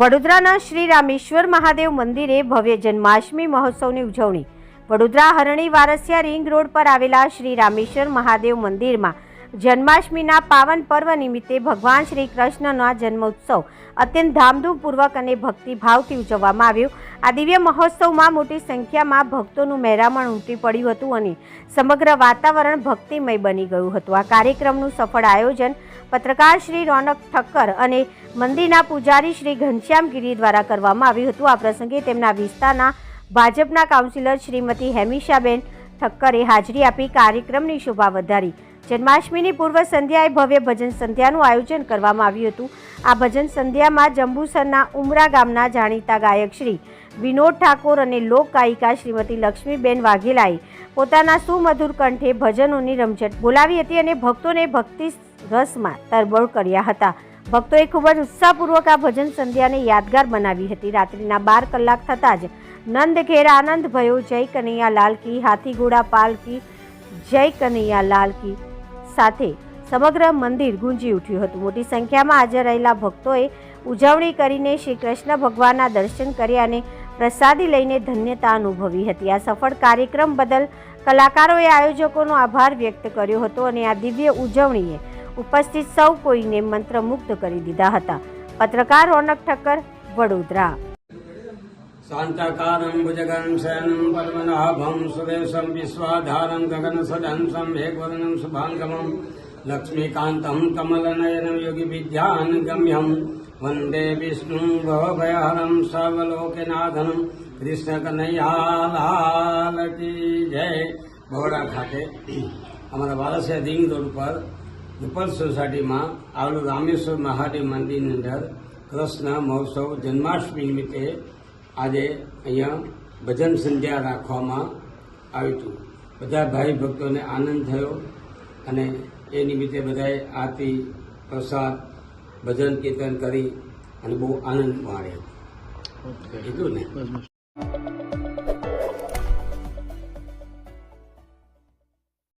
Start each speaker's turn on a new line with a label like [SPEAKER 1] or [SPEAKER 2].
[SPEAKER 1] વડોદરાના શ્રી રામેશ્વર મહાદેવ મંદિરે ભવ્ય જન્માષ્ટમી મહોત્સવની ઉજવણી. વડોદરા હરણી વારસિયા રિંગ રોડ પર આવેલા શ્રી રામેશ્વર મહાદેવ મંદિરમાં જન્માષ્ટમીના પાવન પર્વ નિમિત્તે ભગવાન શ્રી કૃષ્ણના જન્મોત્સવ અત્યંત ધામધૂમપૂર્વક અને ભક્તિભાવથી ઉજવવામાં આવ્યો. આ દિવ્ય મહોત્સવમાં મોટી સંખ્યામાં ભક્તોનું મહેરામણ ઉમટી પડ્યું હતું અને સમગ્ર વાતાવરણ ભક્તિમય બની ગયું હતું. આ કાર્યક્રમનું સફળ આયોજન પત્રકાર શ્રી રોનક ઠક્કર અને મંદિરના પૂજારી શ્રી ઘનશ્યામ ગીરી દ્વારા કરવામાં આવ્યું હતું. આ પ્રસંગે તેમના વિસ્તારના ભાજપના કાઉન્સિલર શ્રીમતી હેમિશાબેન ઠક્કરે હાજરી આપી કાર્યક્રમની શોભા વધારી જન્માષ્ટમીની પૂર્વ સંધ્યાએ ભવ્ય ભજન સંધ્યાનું આયોજન કરવામાં આવ્યું હતું. આ ભજન સંધ્યામાં જંબુસરના ઉમરા ગામના જાણીતા ગાયક શ્રી વિનોદ ઠાકોર અને લોક ગાયિકા શ્રીમતી લક્ષ્મીબેન વાઘેલાએ પોતાના સુમધુર કંઠે ભજનોની રમઝટ બોલાવી હતી અને ભક્તોને ભક્તિ રસમાં તરબોળ કર્યા હતા. ભક્તોએ ખૂબ જ ઉત્સાહપૂર્વક આ ભજન સંધ્યાને યાદગાર બનાવી હતી. રાત્રિના બાર કલાક થતાં જ નંદ ઘેર આનંદ ભયો, જય કનૈયા લાલ કી હાથી ઘોડા પાલ જય કનૈયા લાલ કી સાથે સમગ્ર મંદિર ગુંજી ઉઠ્યું હતું. મોટી સંખ્યામાં હાજર રહેલા ભક્તોએ ઉજવણી કરીને શ્રી કૃષ્ણ ભગવાનના દર્શન કર્યા અને પ્રસાદી લઈને ધન્યતા અનુભવી હતી. આ સફળ કાર્યક્રમ બદલ કલાકારોએ આયોજકોનો આભાર વ્યક્ત કર્યો હતો અને આ દિવ્ય ઉજવણીએ ઉપસ્થિત સૌ કોઈને મંત્રમુગ્ધ કરી દીધા હતા. પત્રકાર રોનક ઠક્કર, વડોદરા.
[SPEAKER 2] शान्ताकारं भुजगं शयनं पद्मनाभं सुरेशं विश्वाधारं गगनसदंसं मेघवर्णं शुभाङ्गमं लक्ष्मीकान्तं कमलनयनं योगिविद्यानुगम्यं वन्दे विष्णुं भवभयहरं सर्वलोकनाथनं કૃષ્ણકનૈયાલાલ કી જય બરોડા ખાતે અમારા વાલસિયા રિંગ રોડ પર નેપલ સોસાયટીમાં આવેલું રામેશ્વર મહાદેવ મંદિરની અંદર કૃષ્ણ મહોત્સવ જન્માષ્ટમી નિમિત્તે આજે અહીંયા ભજન સંધ્યા રાખવામાં આવ્યું હતું. બધા ભાઈ ભક્તોને આનંદ થયો અને એ નિમિત્તે બધાએ આરતી પ્રસાદ ભજન કીર્તન કરી અને બહુ આનંદ માણ્યો. કીધું ને?